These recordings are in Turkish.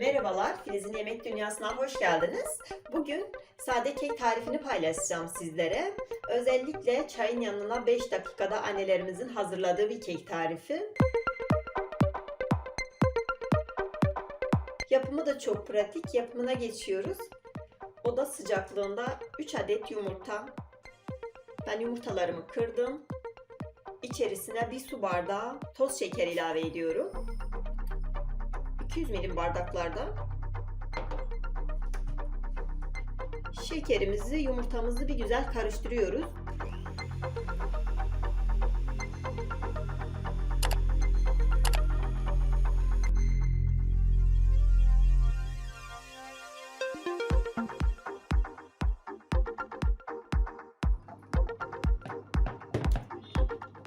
Merhabalar, Filiz'in Yemek Dünyası'na hoş geldiniz. Bugün sade kek tarifini paylaşacağım sizlere. Özellikle çayın yanına 5 dakikada annelerimizin hazırladığı bir kek tarifi. Yapımı da çok pratik. Yapımına geçiyoruz. Oda sıcaklığında 3 adet yumurta. Ben yumurtalarımı kırdım. İçerisine bir su bardağı toz şeker ilave ediyorum. 200 milim bardaklarda şekerimizi, yumurtamızı bir güzel karıştırıyoruz.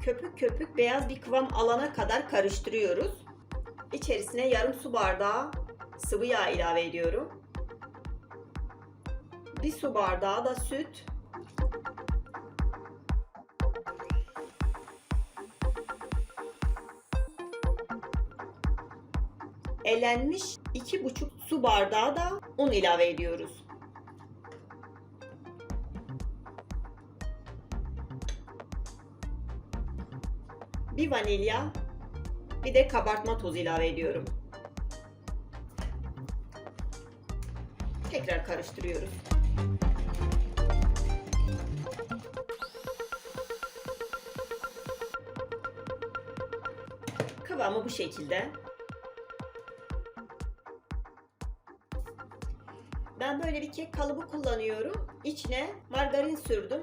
Köpük köpük beyaz bir kıvam alana kadar karıştırıyoruz. İçerisine yarım su bardağı sıvı yağ ilave ediyorum. Bir su bardağı da süt. Elenmiş iki buçuk su bardağı da un ilave ediyoruz. Bir vanilya, bir de kabartma tozu ilave ediyorum. Tekrar karıştırıyoruz. Kıvamı bu şekilde. Ben böyle bir kek kalıbı kullanıyorum. İçine margarin sürdüm.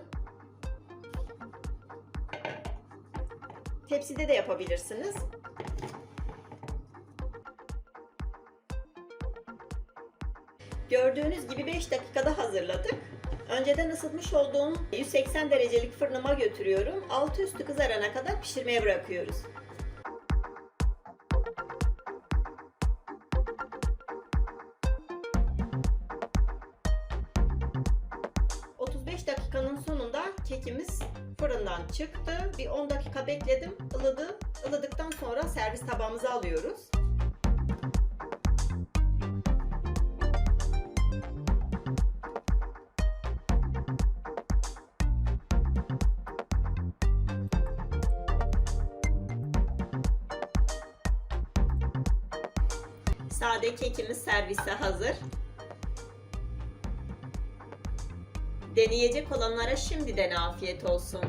Tepside de yapabilirsiniz. Gördüğünüz gibi 5 dakikada hazırladık. Önceden ısıtmış olduğum 180 derecelik fırınıma götürüyorum. Altı üstü kızarana kadar pişirmeye bırakıyoruz. ...35 dakikanın kekimiz fırından çıktı. Bir 10 dakika bekledim, ılıdı. Ilıdıktan sonra servis tabağımıza alıyoruz. Sade kekimiz servise hazır. Deneyecek olanlara şimdiden afiyet olsun.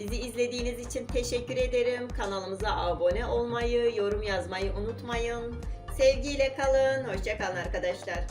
Bizi izlediğiniz için teşekkür ederim. Kanalımıza abone olmayı, yorum yazmayı unutmayın. Sevgiyle kalın. Hoşçakalın arkadaşlar.